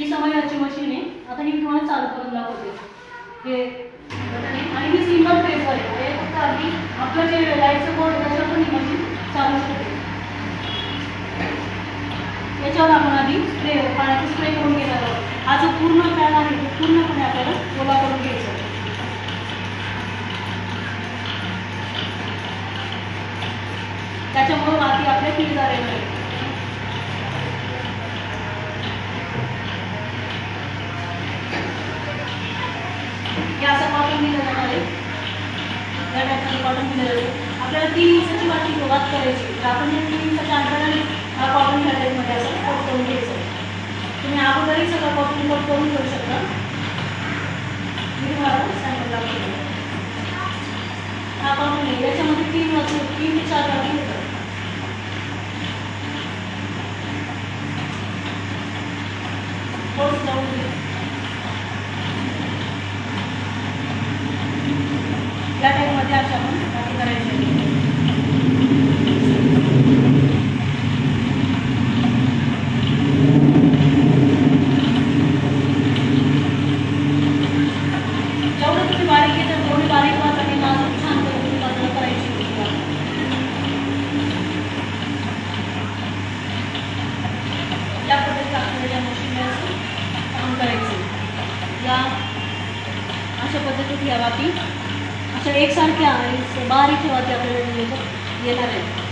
ही समाजाची मशीन आहे. आता ही मी तुम्हाला चालू करून दाखवते. हे आणि ही सिंगल फेजवर आहे. हे फक्त आधी आपलं जे लाईटचं बोर्ड आहे त्याच्यावर पण ही मशीन चालू शकते. याच्यावर आपण आधी स्प्रे पाण्याचा स्प्रे करून घेणार आहोत. हा जो पूर्ण पॅन आहे तो पूर्णपणे आपल्याला ओला करून घ्यायचा त्याच्यामुळे माती आपल्या येणार आहे हे असं कॉटन दिलं जाणार आहे या टाईपमध्ये कॉटन दिलं जातं आपल्याला तीन दिवसाची वाटी सुरुवात करायची तर आपण या तीन दिवसाच्या अंतराने कॉटन ह्या असं कोट करून घ्यायचं तुम्ही अगोदरही सगळं कॉटन कोट करून घेऊ शकता मी तुम्हाला सॅम्पल दाखवतो हा कॉटन आहे याच्यामध्ये तीन वाजू तीन ते चार वाटी होतात कोर्स लावून घे. या टाईपमध्ये अशा आपण वाटी करायची आहे. जेवढं तुम्ही बारीक येतं तेवढी बारीक वाचा की नाजूक छान पद्धतीने पातळ करायची होती वाट. या पद्धतीचं आपल्याला या मशीनला असं काम करायचं या अशा पद्धतीत या ती अच्छा एकसारख्या आणि बारीक ते आपल्याला येणार आहेत